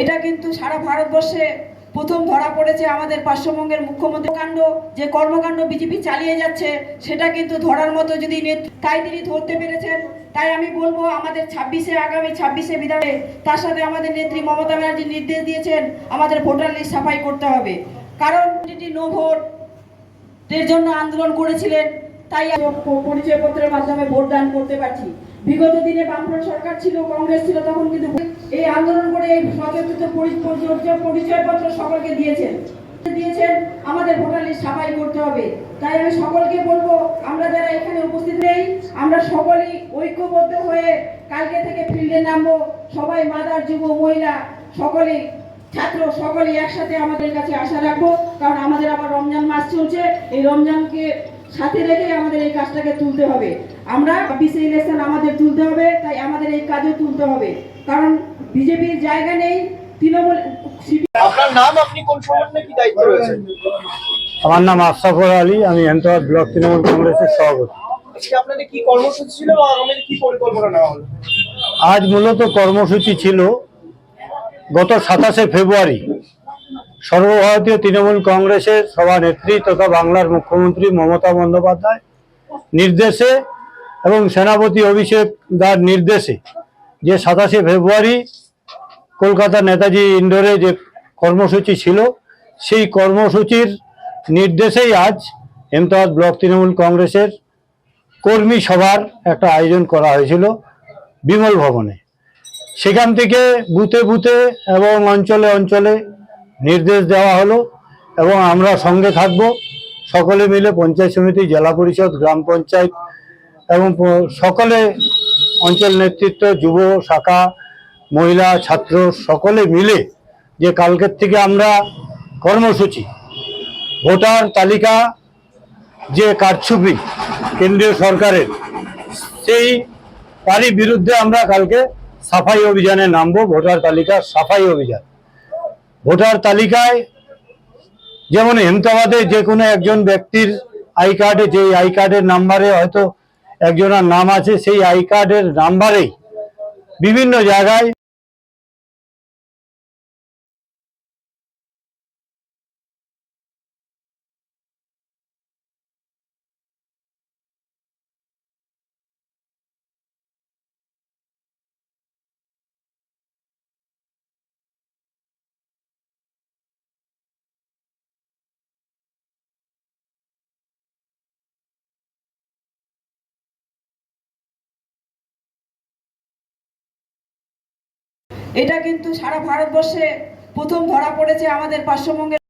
এটা কিন্তু সারা ভারতবর্ষে প্রথম ধরা পড়েছে আমাদের পশ্চিমবঙ্গের মুখ্যমন্ত্রী। কাণ্ড যে কর্মকাণ্ড বিজেপি চালিয়ে যাচ্ছে, সেটা কিন্তু ধরার মতো যদি তাই তিনি ধরতে পেরেছেন। তাই আমি বলব, আমাদের ছাব্বিশে আগামী ছাব্বিশে বিধানে তার সাথে আমাদের নেত্রী মমতা ব্যানার্জি নির্দেশ দিয়েছেন, আমাদের ভোটার লিস্ট সাফাই করতে হবে। কারণ নো ভোট এর জন্য আন্দোলন করেছিলেন, তাই পরিচয়পত্রের মাধ্যমে ভোট দান করতে পারছি। বিগত দিনে বামফ্রন্ট সরকার ছিল, কংগ্রেস ছিল, তখন কিন্তু এই আন্দোলন করে এই সচেতন পরি- পরি- পরিচয়পত্র সকলকে দিয়েছেন। দিয়েছেন, আমাদের ভোটার লিস্ট সাফাই করতে হবে। তাই আমি সকলকে বলব, আমরা যারা এখানে উপস্থিত নেই, আমরা সকলেই ঐক্যবদ্ধ হয়ে কালকে থেকে ফিল্ডে নামবো। সবাই মাদার, যুব, মহিলা, সকলেই, ছাত্র সকলেই একসাথে আমাদের কাছে আশা রাখব। কারণ আমাদের আবার রমজান মাস চলছে। এই রমজানকে সাথে রেখে আমাদের এই কাজটাকে তুলতে হবে। আমরা বিসি ইলেকশন আমাদের তুলতে হবে তাই আমাদের এই কাজও তুলতে হবে। কারণ বিজেপির জায়গা নেই তৃণমূল আপনার নাম আপনি কোন সংগঠনে কি দায়িত্ব রয়েছে আমার নাম আশরাফুল আলী আমি হেমতাবাদ ব্লক তৃণমূল কংগ্রেসের সভাপতি। আজকে আপনাদের কি কর্মসূচি ছিল আগামী কি পরিকল্পনা নেওয়া হলো? আজ মূলত কর্মসূচি ছিল গত সাতাশে ফেব্রুয়ারি সর্বভারতীয় তৃণমূল কংগ্রেসের সভানেত্রী তথা বাংলার মুখ্যমন্ত্রী মমতা বন্দ্যোপাধ্যায় নির্দেশে এবং সেনাপতি অভিষেক দার নির্দেশে যে সাতাশে ফেব্রুয়ারি কলকাতা নেতাজি ইন্ডোরে যে কর্মসূচি ছিল, সেই কর্মসূচির নির্দেশেই আজ হেমতাবাদ ব্লক তৃণমূল কংগ্রেসের কর্মী সভার একটা আয়োজন করা হয়েছিল বিমল ভবনে। সেখান থেকে বুথে বুথে এবং অঞ্চলে অঞ্চলে নির্দেশ দেওয়া হলো এবং আমরা সঙ্গে থাকব। সকলে মিলে পঞ্চায়েত সমিতি, জেলা পরিষদ, গ্রাম পঞ্চায়েত এবং সকলে অঞ্চল নেতৃত্ব, যুব শাখা, মহিলা, ছাত্র সকলে মিলে যে কালকের থেকে আমরা কর্মসূচি, ভোটার তালিকা যে কারচুপি কেন্দ্রীয় সরকারের, সেই তারই বিরুদ্ধে আমরা কালকে সাফাই অভিযানে নামবো, ভোটার তালিকা সাফাই অভিযান। ভোটার তালিকায় যেমন হেমতাবাদে যে কোনো একজন ব্যক্তির আই কার্ডে যে আই কার্ডের নাম্বারে হয়তো একজনের নাম আছে, সেই আই কার্ডের নাম্বারেই বিভিন্ন জায়গায় এটা কিন্তু সারা ভারতবর্ষে প্রথম ধরা পড়েছে আমাদের পশ্চিমবঙ্গের